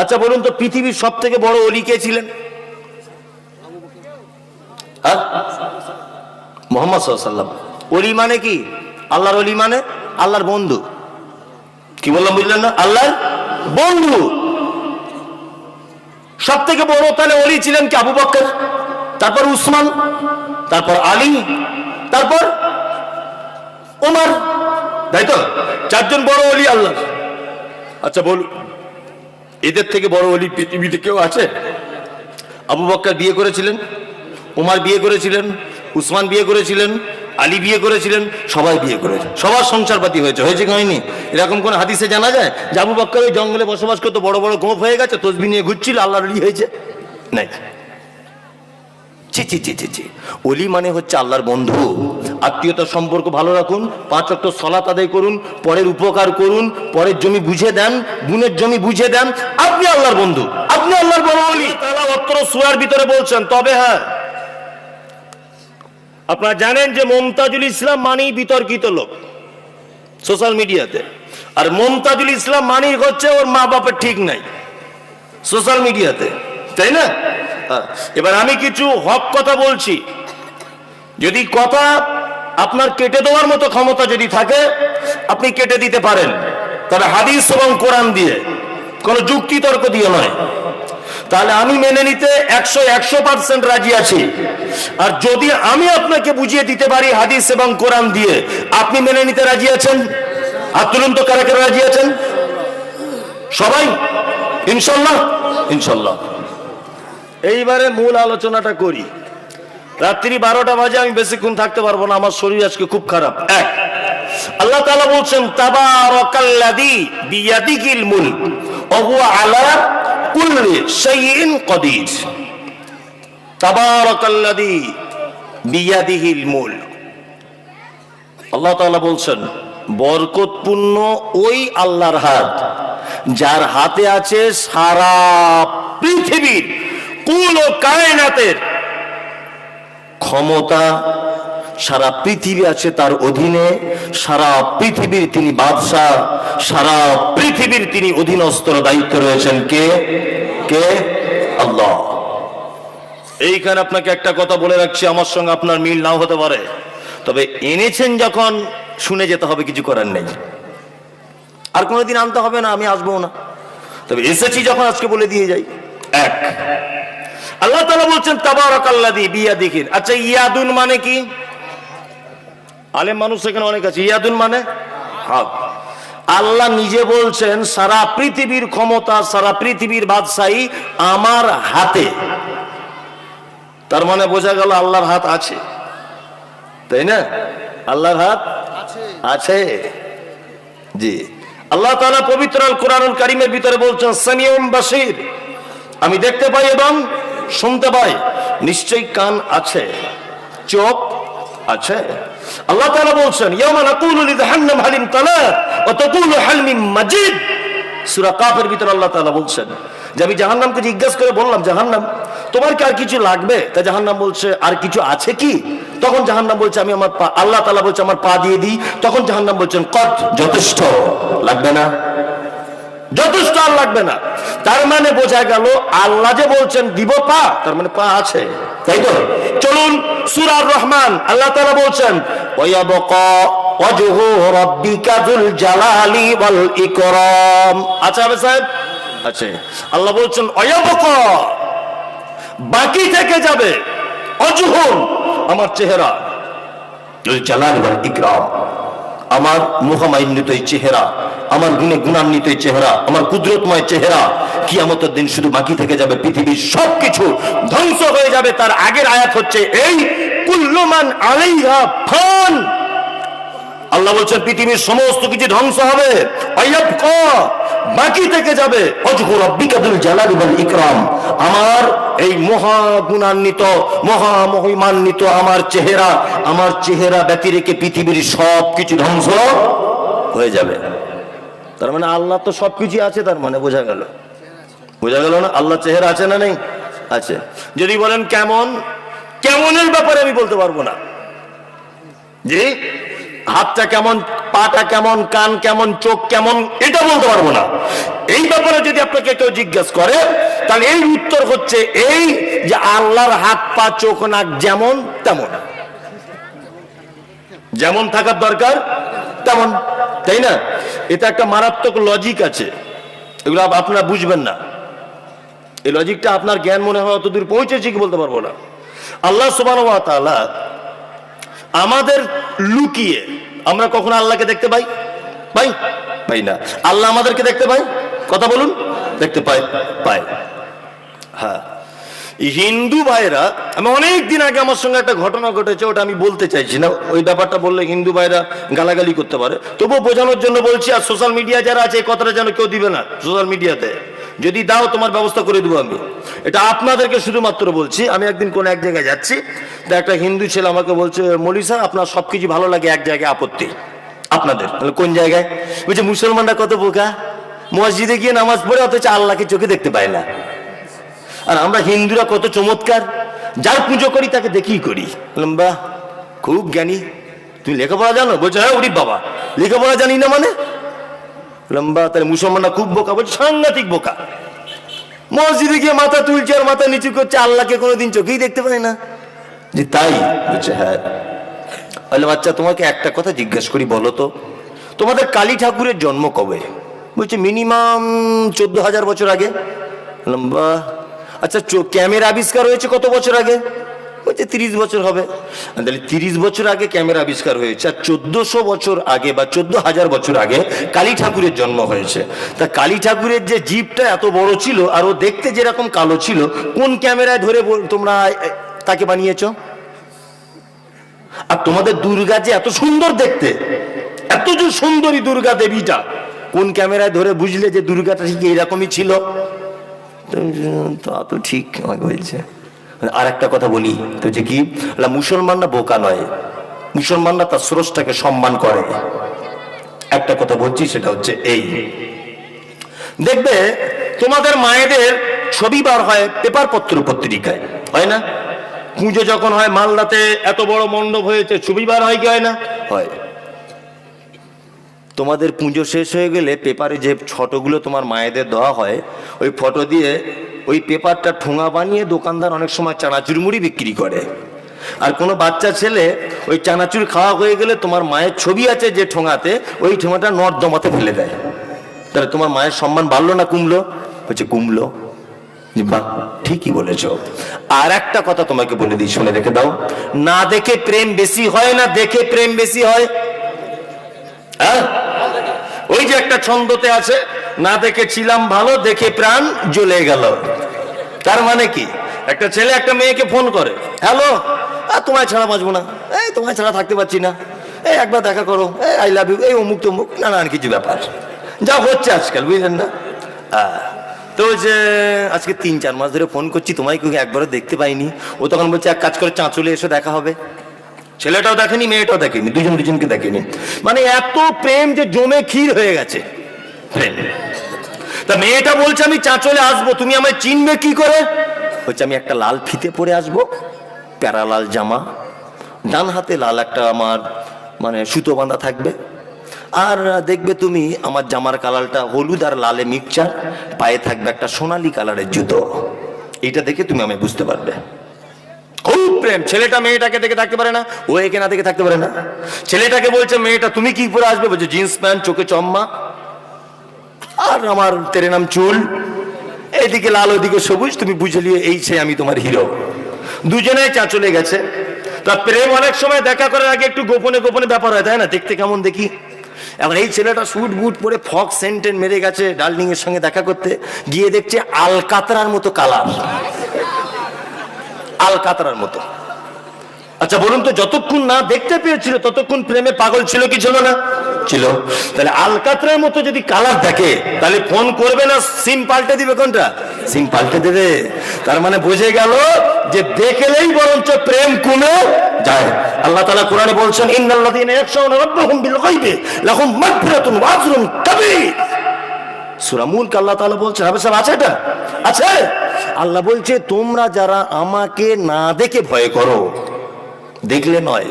আচ্ছা বলুন তো, পৃথিবীর সব থেকে বড় অলি কে ছিলেন? হ্যাঁ? মোহাম্মদ সাল্লাম অলি মানে কি? আল্লাহর অলি মানে আল্লাহর বন্ধু। কি বললাম, বুঝলেন না? আল্লাহর বন্ধু। সব থেকে বড় তাহলে অলি ছিলেন কি? আবু বক্কর তারপর উসমান, তারপর আলী, তারপর ওমর তাই তো? চারজন বড় অলি আল্লাহ আচ্ছা বলুন। এদের থেকে বড় অলি পৃথিবীতে কেউ আছে? আবু বক্কর বিয়ে করেছিলেন, উমার বিয়ে করেছিলেন, উসমান বিয়ে করেছিলেন, আলী বিয়ে করেছিলেন, সবাই বিয়ে করেছে। সবার সংসারপাতি হয়েছে। হয়েছে হয়নি? এরকম কোন হাদিসে জানা যায়? যে আবু বক্কর ওই জঙ্গলে বসবাস করতো, বড় বড় গোপ হয়ে গেছে, তসবি নিয়ে ঘুরছিল আল্লাহ হয়েছে? নাই। ছি ছি ছি ছি ছি। অলি মানে হচ্ছে আল্লাহর বন্ধু। আত্মীয়তার সম্পর্ক ভালো রাখুন, পাঁচ অক্ট সলাত আদায় করুন, পরের উপকার করুন, পরের জমি বুঝে দেন বুনের জমি বুঝে দেন। আপনি আল্লাহর বন্ধু, আপনি আল্লাহর অলি অত্র সুয়ার ভিতরে বলছেন, তবে হ্যাঁ। আপনারা জানেন যে মমতাজুল ইসলাম মানেই বিতর্কিত লোক সোশ্যাল মিডিয়াতে। আর মমতাজুল ইসলাম মানেই হচ্ছে ওর মা বাপের ঠিক নাই সোশ্যাল মিডিয়াতে, তাই না। এবার আমি কিছু হক কথা বলছি। যদি কথা আপনার কেটে দেওয়ার মতো ক্ষমতা যদি থাকে, আপনি কেটে দিতে পারেন। তাহলে হাদিস এবং কোরআন দিয়ে কোনো যুক্তি তর্ক দিয়ে নয়। তাহলে আমি মেনে নিতে একশো একশো পার্সেন্ট রাজি আছি। আর যদি আমি আপনাকে বুঝিয়ে দিতে পারি হাদিস এবং কোরআন দিয়ে, আপনি মেনে নিতে রাজি আছেন? আর তুলুন তো কারা কারা রাজি আছেন? সবাই? ইনশাল্লাহ? ইনশাল্লাহ। এইবারে মূল আলোচনাটা করি। রাত্রি বারোটা বাজে, আমি বেশিক্ষণ থাকতে পারব না, আমার শরীর আজকে খুব খারাপ। এক, আল্লাহ তাআলা বলছেন মুলক আল্লাহ বলছেন, বরকতপূর্ণ ওই আল্লাহর হাত, যার হাতে আছে সারা পৃথিবীর ও কায়নাতের। ক্ষমতা সারা পৃথিবী আছে তার অধীনে, সারা পৃথিবীর তিনি বাদশাহ, সারা পৃথিবীর তিনি অধীনস্থ দায়িত্ব রয়েছেন কে? কে? আল্লাহ। এইখানে আপনাকে একটা কথা বলে রাখছি, আমার সঙ্গে আপনার মিল নাও হতে পারে। তবে এনেছেন যখন, শুনে যেতে হবে, কিছু করার নেই। আর কোনোদিন আনতে হবে না, আমি আসব না। তবে এসেছি যখন, আজকে বলে দিয়ে যাই। এক আল্লাহ তালা বলছেন তাবারক আল্লাদি বিয়া দিকির আচ্ছা ইয়াদুন মানে কি? আলেম মানুষ এখানে অনেক আছে। ইয়াদুন মানে? হক আল্লাহ নিজে বলছেন সারা পৃথিবীর ক্ষমতা সারা পৃথিবীর বাদশাহী আমার হাতে। তার মানে বোঝা গেল আল্লাহর হাত আছে। তাই না? আল্লাহর হাত আছে। জি। আল্লাহ তাআলা পবিত্র কোরআন কারীমের ভিতরে বলছেন সামিউম বাসির আমি দেখতে পাই এবং শুনতে পাই, নিশ্চয়ই কান আছে, চোখ আছে। আল্লাহ তাআলা বলছেন ইয়ামা নাকুলু লিজাহান্নাম হালিম তালা ওয়া তাকুলু হাল মিন মাজিদ। সূরা কাফের ভিতরে আল্লাহ তাআলা বলছেন, যে আমি জাহান্নামকে জিজ্ঞাসা করে বললাম, জাহান্নাম, তোমার কি আর কিছু লাগবে? তা জাহান্নাম বলছে, আর কিছু আছে কি? তখন জাহান্নাম বলছে, আমি আমার পা আল্লাহ তাআলা বলছে, আমার পা দিয়ে দিই। তখন জাহান্নাম বলছেন কত যথেষ্ট, লাগবে না। যথেষ্ট আর লাগবে না। তার মানে বোঝা গেল, আল্লাহ যে বলছেন, দিব পা, তার মানে পা আছে। তাই তো? চলুন সুরার রহমান, আল্লাহ তাআলা বলছেন আচ্ছা বাকি যাবে আমার চেহারা আমার মুহামাইন্বিত এই চেহারা আমার গুণে গুণান্বিত চেহারা, আমার কুদরতময় চেহারা কিয়ামতের দিন শুধু বাকি থেকে যাবে, পৃথিবীর সবকিছু ধ্বংস হয়ে যাবে। তার আগের আয়াত হচ্ছে এই কুল্লমান আলাইহা ফান। আল্লাহ বলছেন, পৃথিবীর সমস্ত কিছু ধ্বংস হবে বাকি থেকে যাবে। ইকরাম। আমার এই মহা গুণান্বিত, মহা মহিমান্বিত আমার চেহারা আমার চেহারা ব্যতি রেখে পৃথিবীর সব কিছু ধ্বংস হয়ে যাবে। তার মানে আল্লাহ তো সবকিছু আছে, তার মানে বোঝা গেল। বোঝা গেল না? আল্লাহ চেহারা আছে না নেই? আছে। যদি বলেন কেমন, কেমনের ব্যাপারে আমি বলতে পারব না। জি? হাতটা কেমন, পাটা কেমন, কান কেমন, চোখ কেমন, এটা বলতে পারব না। এই ব্যাপারে যদি আপনাকে কেউ জিজ্ঞেস করে, তাহলে এই উত্তর হচ্ছে এই যে আল্লাহর হাত, পা, চোখ, নাক যেমন তেমন। যেমন থাকার দরকার, তেমন। তাই না? এটা একটা মারাত্মক লজিক আছে। এগুলো আপনারা বুঝবেন না। এই লজিকটা আপনার জ্ঞান মনে হয় অতদূর পৌঁছেছে কি বলতে পারব না। আল্লাহ সুবাহ আমাদের লুকিয়ে, আমরা কখনো আল্লাহকে দেখতে পাই? পাই? পাই না। আল্লাহ আমাদেরকে দেখতে পাই কথা বলুন। দেখতে পাই পাই হ্যাঁ। হিন্দু ভাইরা, আমি অনেক দিন আগে আমার সঙ্গে একটা ঘটনা ঘটেছে, ওটা আমি বলতে চাইছি না, ওই ব্যাপারটা বললে হিন্দু ভাইরা গালাগালি করতে পারে। তবুও বোঝানোর জন্য বলছি, আর সোশ্যাল মিডিয়া যারা আছে, এই কথাটা যেন কেউ দিবে না সোশ্যাল মিডিয়াতে যদি দাও, তোমার ব্যবস্থা করে দেবো আমি। এটা আপনাদেরকে শুধুমাত্র বলছি, আমি একদিন কোন এক জায়গায় যাচ্ছি, তা একটা হিন্দু ছেলে আমাকে বলছে, মলি স্যার আপনার সবকিছু ভালো লাগে, এক জায়গায় আপত্তি। আপনাদের, তাহলে কোন জায়গায়? বলছে, মুসলমানরা কত বোকা? মসজিদে গিয়ে নামাজ পড়ে, অথচ আল্লাহকে চোখে দেখতে পায় না। আর আমরা হিন্দুরা কত চমৎকার। যার পুজো করি তাকে দেখেই করি। বললাম, বাহ খুব জ্ঞানী। তুমি লেখাপড়া জানো? বলছো হ্যাঁ উরি বাবা। লেখাপড়া জানি না মানে? লম্বা তাহলে মুসলমানরা খুব বোকা। বলছে সাংঘাতিক বোকা। মসজিদে গিয়ে মাথা তুলছে আর মাথা নিচু করছে আল্লাহকে কোনোদিন চোখেই দেখতে পায় না। যে তাই? বলছে হ্যাঁ। বললাম আচ্ছা তোমাকে একটা কথা জিজ্ঞেস করি বলো তো। তোমাদের কালী ঠাকুরের জন্ম কবে? বলছে মিনিমাম চোদ্দ হাজার বছর আগে। বললাম, বাহ আচ্ছা ক্যামেরা আবিষ্কার হয়েছে কত বছর আগে? বলছে তিরিশ বছর হবে। তাহলে তিরিশ বছর আগে ক্যামেরা আবিষ্কার হয়েছে, আর চোদ্দশো বছর আগে বা চোদ্দ হাজার বছর আগে কালী ঠাকুরের জন্ম হয়েছে। তা কালী ঠাকুরের যে জীবটা এত বড় ছিল, আর ও দেখতে যেরকম কালো ছিল, কোন ক্যামেরায় ধরে তোমরা তাকে বানিয়েছো? আর তোমাদের দুর্গা যে এত সুন্দর দেখতে, এত যে সুন্দরী দুর্গা দেবীটা, কোন ক্যামেরায় ধরে বুঝলে যে দুর্গাটা ঠিক এইরকমই ছিল? তো- তা ঠিক আমাকে বলছে। আর একটা কথা বলি, তো যে কি? মুসলমানরা বোকা নয়। মুসলমানরা তার স্রষ্টাকে সম্মান করে। একটা কথা বলছি, সেটা হচ্ছে এই। দেখবে, তোমাদের মায়েদের ছবি বার হয় পেপার পত্র পত্রিকায়, হয় না? পুজো যখন হয়, মালদাতে এত বড় মণ্ডপ হয়েছে, ছবি বার হয় কি হয় না? হয়। তোমাদের পুজো শেষ হয়ে গেলে পেপারে যে ফটোগুলো তোমার মায়েদের দেওয়া হয়, ওই ফটো দিয়ে ওই পেপারটা ঠোঙা বানিয়ে দোকানদার অনেক সময় চানাচুর মুড়ি বিক্রি করে। আর কোনো বাচ্চা ছেলে ওই চানাচুর খাওয়া হয়ে গেলে তোমার মায়ের ছবি আছে যে ঠোঙাতে, ওই ঠোঙাটা নর্দমাতে ফেলে দেয়। তাহলে তোমার মায়ের সম্মান বাড়লো না কমলো? হচ্ছে কমলো। বাহ, ঠিকই বলেছ। আর একটা কথা তোমাকে বলে দিই, শুনে রেখে দাও। না দেখে প্রেম বেশি হয় না দেখে প্রেম বেশি হয়। হ্যাঁ? ওই যে একটা ছন্দতে আছে, না দেখে ছিলাম ভালো, দেখে প্রাণ জ্বলে গেল। তার মানে কি? একটা ছেলে একটা মেয়েকে ফোন করে, হ্যালো, আর তোমায় ছাড়া বাঁচবো না, এই তোমায় ছাড়া থাকতে পারছি না, এই একবার দেখা করো, এই আই লাভ ইউ এই অমুক তমুক, নানান কিছু ব্যাপার। যা হচ্ছে আজকাল, বুঝলেন না? তো যে আজকে তিন চার মাস ধরে ফোন করছি, তোমায় কেউ একবারও দেখতে পাইনি? ও তখন বলছে, এক কাজ করে চাঁচলে এসে দেখা হবে। ছেলেটাও দেখেনি, মেয়েটাও দেখেনি, দুজন দুজনকে দেখেনি। মানে এত প্রেম যে জমে ক্ষীর হয়ে গেছে। তা মেয়েটা বলছে, আমি চাঁচলে আসব, তুমি আমায় চিনবে কি করে? হচ্ছে আমি একটা লাল ফিতে পরে আসব, প্যারা লাল জামা, ডান হাতে লাল একটা আমার মানে সুতো বাঁধা থাকবে। আর দেখবে তুমি আমার জামার কালারটা হলুদ আর লালে মিক্সচার, পায়ে থাকবে একটা সোনালী কালারের জুতো। এটা দেখে তুমি আমি বুঝতে পারবে। খুব প্রেম। ছেলেটা মেয়েটাকে দেখে থাকতে পারে না, ও একে না দেখে থাকতে পারে না। ছেলেটাকে বলছে, মেয়েটা, তুমি কি পরে আসবে? বলছে, জিন্স প্যান্ট, চোখে চম্মা আর আমার তেরে নাম চুল। এইদিকে লাল ওইদিকে সবুজ, তুমি বুঝলিয়ে এই সে আমি তোমার হিরো। দুজনে চা চলে গেছে। তা প্রেম অনেক সময় দেখা করার আগে একটু গোপনে গোপনে ব্যাপার হয়, তাই না? দেখতে কেমন দেখি। এখন এই ছেলেটা স্যুট বুট পরে ফক সেন্টেন মেরে গেছে ডার্লিং এর সঙ্গে দেখা করতে। গিয়ে দেখছে আলকাতরার মতো কালার। আলকাতরার মতো। আচ্ছা বলুন তো, যতক্ষণ না দেখতে পেয়েছিল, ততক্ষণ প্রেমে পাগল ছিল কি ছিল না? ছিল। তাহলে আলকাতরার মতো যদি কালার দেখে তাহলে ফোন করবে না, সিম পাল্টে দিবে কোনটা? সিম পাল্টে দেবে। তার মানে বুঝে গেল যে দেখলেই বরঞ্চ প্রেম কমে যায়। আল্লাহ তাআলা কোরআনে বলছেন ইন্নাল্লাযীনা ইয়াখশাউনা রাব্বাহুম বিল গায়বি, লাহুম মাগফিরাতুন ওয়া আজরুন কাবীর সূরা মুলক আল্লাহ তাআলা বলছেন হবে সব আছে এটা? আছে। আল্লাহ বলছে, তোমরা যারা আমাকে না দেখে ভয় করো, দেখলে নয়।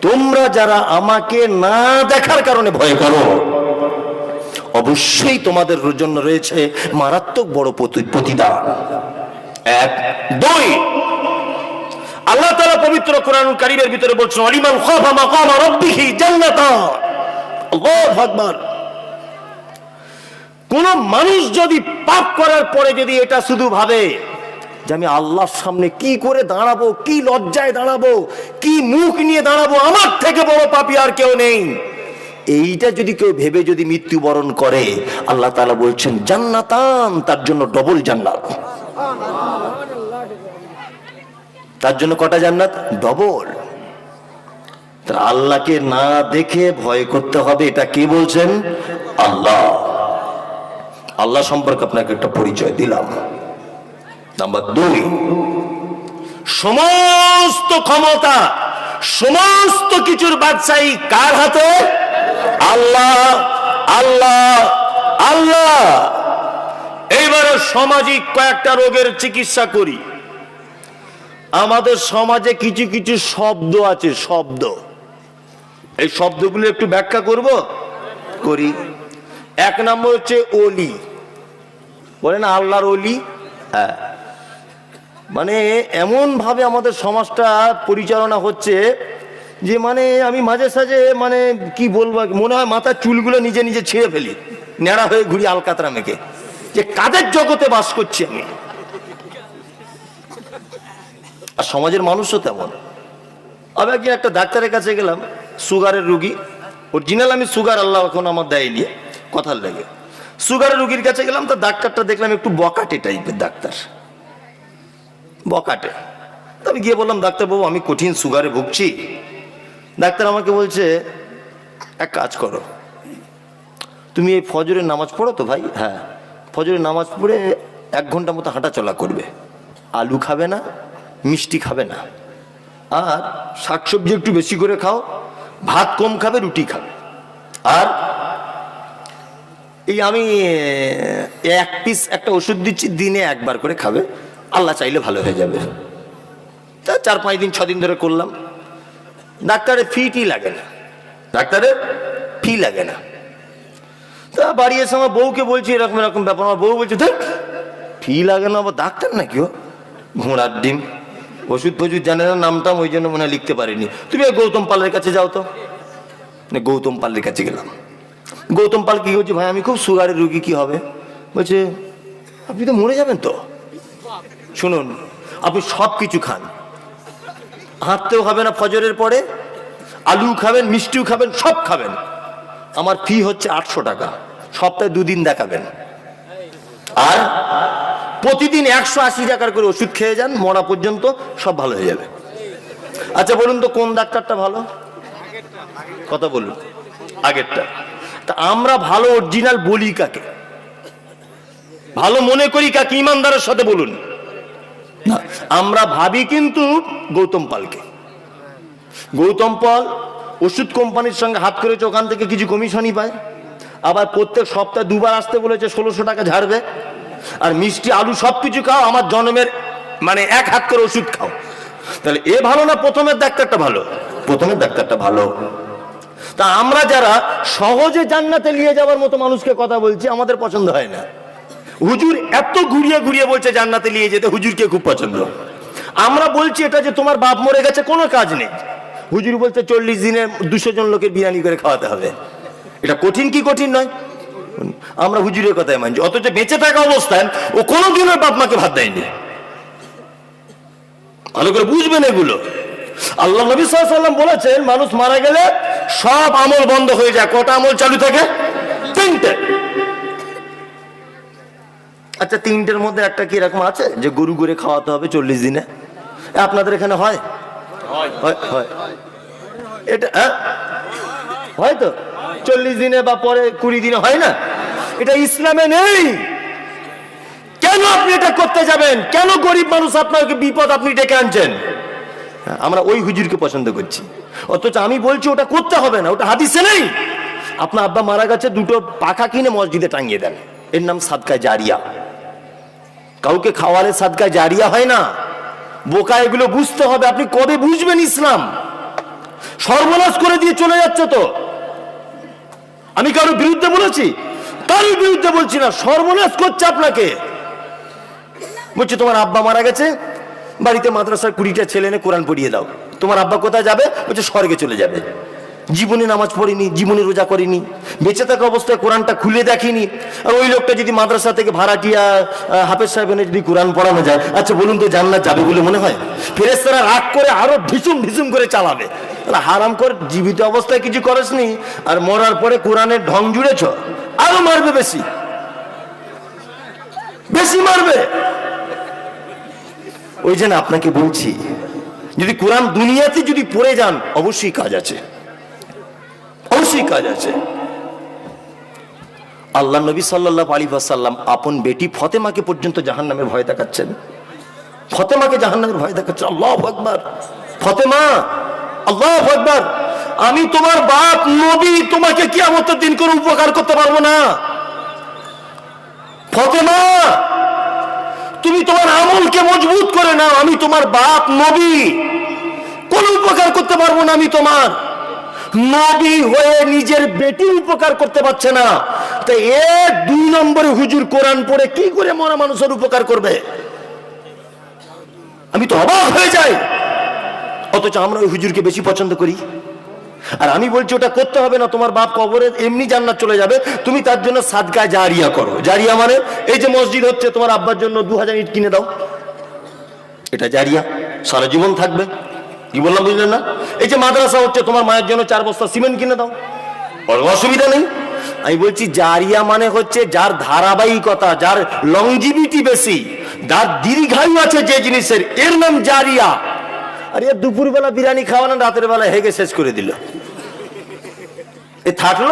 তোমরা যারা আমাকে না দেখার কারণে ভয় করো, অবশ্যই তোমাদের জন্য রয়েছে মারাত্মক বড় প্রতি- প্রতিদান। এক, দুই, আল্লাহ তাআলা পবিত্র কোরআনুল কারীমের ভিতরে বলছেন আলিমান খাফা মাকামা রাব্বিহি জান্নাতা আল্লাহু আকবার। কোন মানুষ যদি পাপ করার পরে যদি এটা শুধু ভাবে যে আমি আল্লাহর সামনে কি করে দাঁড়াবো, কি লজ্জায় দাঁড়াবো, কি মুখ নিয়ে দাঁড়াবো, আমার থেকে বড় পাপি আর কেউ নেই। এইটা যদি কেউ ভেবে যদি মৃত্যুবরণ করে, আল্লাহ তালা বলছেন, জান্নাতান তার জন্য ডবল জান্নাত। তার জন্য কটা জান্নাত? ডবল আল্লাহকে না দেখে ভয় করতে হবে, এটা কে বলছেন? আল্লাহ। আল্লাহ সম্পর্কে আপনাকে একটা পরিচয় দিলাম। নাম্বার দুই, সমস্ত ক্ষমতা, সমস্ত কিছুর বাদশাহী কার হাতে? আল্লাহ আল্লাহ আল্লাহ। এইবারে সামাজিক কয়েকটা রোগের চিকিৎসা করি। আমাদের সমাজে কিছু কিছু শব্দ আছে, শব্দ। এই শব্দগুলো একটু ব্যাখ্যা করব? করি। এক নম্বর হচ্ছে অলি। বলেন আল্লাহর অলি হ্যাঁ। মানে এমন ভাবে আমাদের সমাজটা পরিচালনা হচ্ছে যে মানে আমি মাঝে সাঝে মানে কি বলব, মনে হয় মাথার চুলগুলো নিজে নিজে ছিঁড়ে ফেলি, ন্যাড়া হয়ে ঘুরি আলকাতরা মেখে। যে কাদের জগতে বাস করছি আমি? আর সমাজের মানুষও তেমন। আমি একদিন একটা ডাক্তারের কাছে গেলাম, সুগারের রুগী। অরিজিনাল আমি সুগার আল্লাহ এখন আমার দেয়নি, কথার লেগে। সুগারের রুগীর কাছে গেলাম, তো ডাক্তারটা দেখলাম একটু বকাটে টাইপের ডাক্তার। বকাটে। তো আমি গিয়ে বললাম, ডাক্তারবাবু, আমি কঠিন সুগারে ভুগছি। ডাক্তার আমাকে বলছে, এক কাজ করো। তুমি এই ফজরের নামাজ পড়ো তো ভাই? হ্যাঁ। ফজরের নামাজ পড়ে এক ঘণ্টা মতো হাঁটা চলা করবে। আলু খাবে না, মিষ্টি খাবে না। আর শাকসবজি একটু বেশি করে খাও, ভাত কম খাবে, রুটি খাবে। আর এই আমি এক পিস একটা ওষুধ দিচ্ছি দিনে একবার করে খাবে। আল্লাহ চাইলে ভালো হয়ে যাবে। তা চার পাঁচ দিন ছ দিন ধরে করলাম। ডাক্তারের ফিটি লাগে না। ডাক্তারের ফি লাগে না। তা বাড়ি এসে আমার বউকে বলছি এরকম এরকম ব্যাপার। আমার বউ বলছে দেখ ফি লাগে না আবার ডাক্তার নাকি ও? ঘোড়ার ডিম। ওষুধ ফষুধ জানে না নামটাম ওই জন্য মনে লিখতে পারিনি। তুমি ওই গৌতম পালের কাছে যাও তো। না, গৌতম পালের কাছে গেলাম। গৌতম পাল কি বলছে ভাই, আমি খুব সুগারের রুগী, কি হবে? বলছে, আপনি তো মরে যাবেন তো। শুনুন, আপনি সব কিছু খান। হাঁটতেও হবে না ফজরের পরে, আলু খাবেন, মিষ্টিও খাবেন, সব খাবেন। আমার ফি হচ্ছে আটশো টাকা। সপ্তাহে দুদিন দেখাবেন। আর প্রতিদিন একশো আশি টাকার করে ওষুধ খেয়ে যান, মরা পর্যন্ত সব ভালো হয়ে যাবে। আচ্ছা বলুন তো, কোন ডাক্তারটা ভালো? কথা বলুন। আগেরটা। তা আমরা ভালো অরিজিনাল বলি কাকে? ভালো মনে করি কাকে? ইমানদারের সাথে বলুন। না, আমরা ভাবি কিন্তু গৌতম পালকে। গৌতম পাল ওষুধ কোম্পানির সঙ্গে হাত করেছে ওখান থেকে কিছু কমিশনই পায়। আবার প্রত্যেক সপ্তাহে দুবার আসতে বলেছে ষোলোশো টাকা ঝাড়বে। আর মিষ্টি আলু সব কিছু খাও আমার জন্মের মানে এক হাত করে ওষুধ খাও। তাহলে এ ভালো না প্রথমের ডাক্তারটা ভালো? প্রথমের ডাক্তারটা ভালো। তা আমরা যারা সহজে জান্নাতে নিয়ে যাওয়ার মতো মানুষকে কথা বলছি, আমাদের পছন্দ হয় না। হুজুর এত ঘুরিয়ে ঘুরিয়ে বলছে জান্নাতে নিয়ে যেতে, হুজুরকে খুব পছন্দ। আমরা বলছি এটা যে তোমার বাপ মরে গেছে, কোনো কাজ নেই। হুজুর বলছে, চল্লিশ দিনে দুশো জন লোকের বিরিয়ানি করে খাওয়াতে হবে। এটা কঠিন কি কঠিন নয়? আমরা হুজুরের কথাই মানছি। অথচ বেঁচে থাকা অবস্থায় ও কোনোদিনও বাপ মাকে ভাত দেয়নি। ভালো করে বুঝবেন এগুলো। আল্লাহ নবী সাল্লাম বলেছেন মানুষ মারা গেলে সব আমল বন্ধ হয়ে যায়। কটা আমল চালু থাকে? তিনটে। আচ্ছা তিনটের মধ্যে একটা কি এরকম আছে যে গরু করে খাওয়াতে হবে চল্লিশ দিনে? আপনাদের এখানে হয় হয়। এটা হ্যাঁ? হয় তো? চল্লিশ দিনে বা পরে কুড়ি দিনে হয় না? এটা ইসলামে নেই। কেন আপনি এটা করতে যাবেন? কেন গরিব মানুষ আপনাকে বিপদ আপনি ডেকে আনছেন? আমরা ওই হুজুরকে পছন্দ করছি। অথচ আমি বলছি, ওটা করতে হবে না, ওটা হাদিসে নেই। আপনার আব্বা মারা গেছে, দুটো পাখা কিনে মসজিদে টাঙিয়ে দেন। এর নাম সাদকায় জারিয়া। কাউকে খাওয়ালে সাদকায় জারিয়া হয় না। বোকা, এগুলো বুঝতে হবে। আপনি কবে বুঝবেন ইসলাম? সর্বনাশ করে দিয়ে চলে যাচ্ছে তো। আমি কারোর বিরুদ্ধে বলেছি? কারোর বিরুদ্ধে বলছি না। সর্বনাশ করছে আপনাকে। বলছি, তোমার আব্বা মারা গেছে বাড়িতে মাদ্রাসার কুড়িটা ছেলে এনে কোরআন পড়িয়ে দাও। তোমার আব্বা কোথায় যাবে? বলছে, স্বর্গে চলে যাবে। জীবনে নামাজ পড়িনি, জীবনে রোজা করিনি, বেঁচে থাকা অবস্থায় কোরআনটা খুলে দেখিনি। আর ওই লোকটা যদি মাদ্রাসা থেকে ভাড়াটিয়া হাফেজ সাহেব এনে যদি কোরআন পড়ানো যায় আচ্ছা বলুন তো জান্নাত যাবে বলে মনে হয়? ফেরেস্তারা রাগ করে আরও ঢিসুম ঢিসুম করে চালাবে। হারাম করে, জীবিত অবস্থায় কিছু করেসনি আর মরার পরে কোরআনের ঢং জুড়েছ, আরও মারবে বেশি। বেশি মারবে। ওই জন্য আপনাকে বলছি, যদি কোরআন দুনিয়াতে যদি পড়ে যান, অবশ্যই কাজ আছে। অবশ্যই কাজ আছে। আল্লাহ নবী সাল্লাহ আলী সাল্লাম আপন বেটি ফতেমাকে পর্যন্ত জাহান নামের ভয় দেখাচ্ছেন। ফতেমাকে জাহান নামের ভয় দেখাচ্ছেন। আল্লাহ আকবার। ফতেমা, আল্লাহ আকবার। আমি তোমার বাপ, নবী, তোমাকে কি আমতের দিন করে উপকার করতে পারব না। ফতেমা তুমি তোমার আমলকে মজবুত করে নাও, আমি তোমার বাপ, নবী। কোন উপকার করতে পারব না আমি তোমার। নবী হয়ে নিজের বেটি উপকার করতে পারছে না। তো এ দুই নম্বরে হুজুর কোরআন পড়ে কি করে মরা মানুষের উপকার করবে? আমি তো অবাক হয়ে যাই। অথচ আমরা ওই হুজুরকে বেশি পছন্দ করি। আর আমি বলছি, ওটা করতে হবে না, তোমার বাপ কবরে এমনি জান্নাত চলে যাবে। তুমি তার জন্য সাদকা জারিয়া করো। জারিয়া মানে এই যে মসজিদ হচ্ছে, তোমার আব্বার জন্য দু হাজার ইট কিনে দাও। এটা জারিয়া, সারা জীবন থাকবে। কি বললাম, বুঝলেন না? এই যে মাদ্রাসা হচ্ছে, তোমার মায়ের জন্য চার বস্তা সিমেন্ট কিনে দাও। অসুবিধা নেই। আমি বলছি, জারিয়া মানে হচ্ছে যার ধারাবাহিকতা, যার লংজিভিটি বেশি, যার দীর্ঘায়ু আছে যে জিনিসের। এর নাম জারিয়া। আর এর দুপুরবেলা বিরিয়ানি খাওয়ানো রাতের বেলা হেগে শেষ করে দিল। এ থাকল?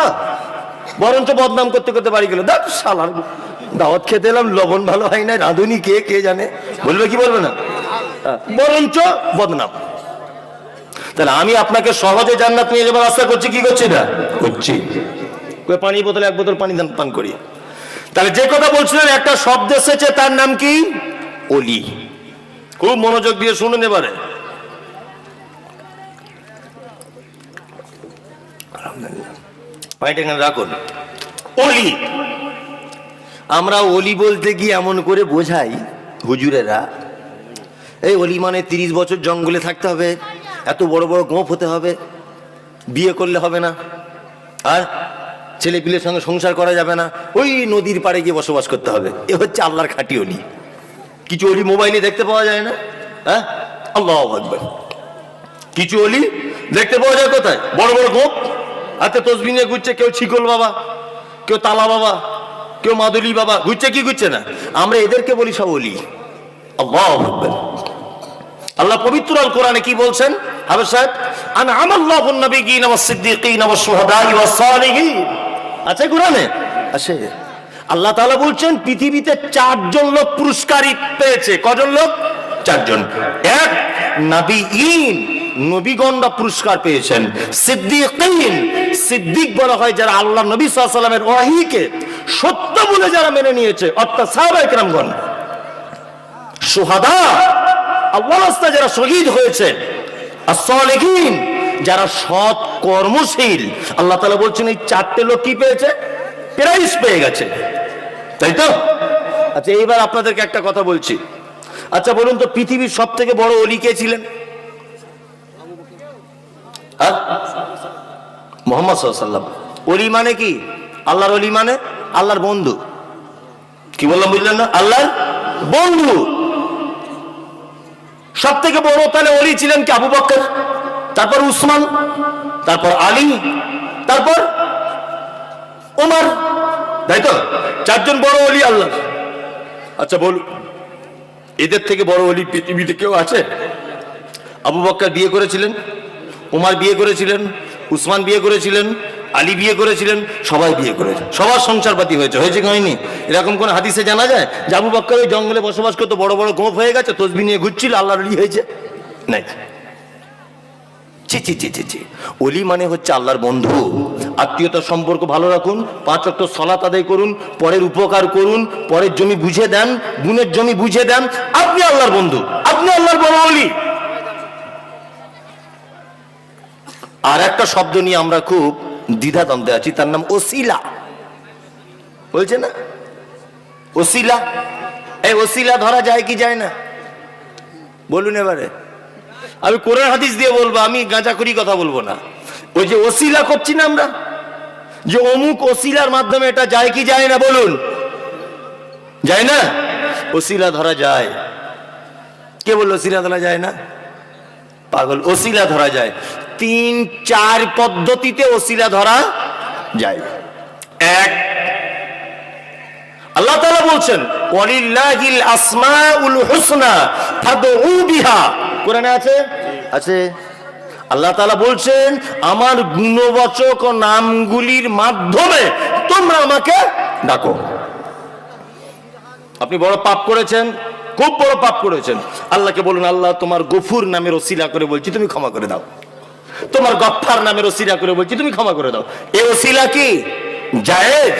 বরঞ্চ বদনাম করতে করতে বাড়ি গেল। দেখ সালার দাওয়াত খেতে এলাম, লবণ ভালো হয় না রাঁধুনি কে কে জানে? বলবে কি বলবে না? বরঞ্চ বদনাম। তাহলে আমি আপনাকে সহজে জান্নাত নিয়ে যাবার আশা করছি, কি করছি না করছি। পানি বোতলে এক বোতল পানি পান করি। তাহলে যে কথা বলছিলেন, একটা শব্দ এসেছে, তার নাম কি? অলি। খুব মনোযোগ দিয়ে শুনুন এবারে। এখানে রাখুন। অলি। আমরা অলি বলতে গিয়ে এমন করে বোঝাই হুজুরেরা, এই অলি মানে তিরিশ বছর জঙ্গলে থাকতে হবে, এত বড় বড় গোপ হতে হবে, বিয়ে করলে হবে না, আর ছেলে পিলের সঙ্গে সংসার করা যাবে না, ওই নদীর পাড়ে গিয়ে বসবাস করতে হবে। এ হচ্ছে আল্লাহর খাঁটি অলি। কিছু অলি মোবাইলে দেখতে পাওয়া যায় না? হ্যাঁ? আল্লাহ কিছু অলি দেখতে পাওয়া যায় কোথায়? বড় বড় গোপ হাতে তসবি নিয়ে ঘুরছে, কেউ ছিকল বাবা, কেউ তালা বাবা, কেউ মাদুলি বাবা, ঘুরছে কি ঘুরছে না? আমরা এদেরকে বলি সব অলি। আল্লাহ পবিত্র আল কোরআনে কি বলছেন? হাবের সাহেব, আন আমাল্লাহুন নবিয়িন ওয়াস সিদ্দিকিন ওয়াস শুহাদাই ওয়াস সালিহিন। আছে কোরআনে? আছে। আল্লাহ তাআলা বলছেন, পৃথিবীতে চারজন লোক পুরস্কারই পেয়েছে। কজন লোক? চারজন। এক, নবিয়িন। নবীগণরা পুরস্কার পেয়েছেন। সিদ্দিকিন, সিদ্দিক বলা হয় যারা আল্লাহ নবী সাল্লামের ওয়াহিকে সত্য বলে যারা মেনে নিয়েছে, অর্থাৎ সাহাবায়ে কেরামগণ। সুহাদা আল্লাহ যারা শহীদ হয়েছে আর যারা সৎ, কর্মশীল, আল্লাহ তালা বলছেন এই চারটে লোক কি পেয়েছে? প্রাইজ পেয়ে গেছে। তাই তো? আচ্ছা এইবার আপনাদেরকে একটা কথা বলছি। আচ্ছা বলুন তো পৃথিবীর সব থেকে বড় অলি কে ছিলেন? হ্যাঁ? মোহাম্মদ সাল্লাম অলি মানে কি? আল্লাহর অলি মানে? আল্লাহর বন্ধু। কি বললাম বুঝলেন না? আল্লাহর বন্ধু। সব থেকে বড় তাহলে অলি ছিলেন কি? আবু বক্কর, তারপর উসমান, তারপর আলী, তারপর ওমর। তাই তো? চারজন বড় অলি আল্লাহ আচ্ছা বলুন। এদের থেকে বড় অলি পৃথিবীতে কেউ আছে? আবু বক্কর বিয়ে করেছিলেন? উমার বিয়ে করেছিলেন, উসমান বিয়ে করেছিলেন, আলী বিয়ে করেছিলেন, সবাই বিয়ে করেছে। সবার সংসারপাতি হয়েছে হয়েছে হয়নি? এরকম কোন হাদিসে জানা যায়? আবু বক্কর ওই জঙ্গলে বসবাস করতো, বড় বড় গোপ হয়ে গেছে, তসবি নিয়ে ঘুরছিল আল্লাহর অলি হয়েছে? নাই। ছি ছি ছি ছি ছি। অলি মানে হচ্ছে আল্লাহর বন্ধু। আত্মীয়তার সম্পর্ক ভালো রাখুন, পাঁচ অক্ট সলাত আদায় করুন, পরের উপকার করুন, পরের জমি বুঝে দেন, গুণের জমি বুঝে দেন। আপনি আল্লাহর বন্ধু, আপনি আল্লাহর বড় অলি আর একটা শব্দ নিয়ে আমরা খুব দ্বিধা দ্বিধাদ্বন্দ্বে আছি, তার নাম ওসিলা। বলছে না? ওসিলা? এই ওসিলা ধরা যায় কি যায় না? বলুন এবারে। আমি কোরআন হাদিস দিয়ে বলব, আমি গাঁজাখুরি কথা বলব না। ওই যে ওসিলা করছি না আমরা? যে অমুক ওসিলার মাধ্যমে এটা যায় কি যায় না, বলুন। যায় না? ওসিলা ধরা যায়। কে বলল ওসিলা ধরা যায় না? পাগল, ওসিলা ধরা যায়। তিন, চার পদ্ধতিতে ওসিলা ধরা যায়। এক, আল্লাহ তাআলা বলছেন, ওয়ালিল্লাহিল আসমাউল হুসনা ফাদউ বিহা। কোরআনে আছে? আছে। আল্লাহ তাআলা বলছেন, আমার গুণবাচক নামগুলির মাধ্যমে তোমরা আমাকে ডাকো। আপনি বড় পাপ করেছেন, খুব বড় পাপ করেছেন। আল্লাহকে বলুন, আল্লাহ তোমার গফুর নামের ওসিলা করে বলছি, তুমি ক্ষমা করে দাও। তোমার গফার নামের ওসিলা করে বলছি তুমি ক্ষমা করে দাও। এ ওসিলা কি? জায়েজ?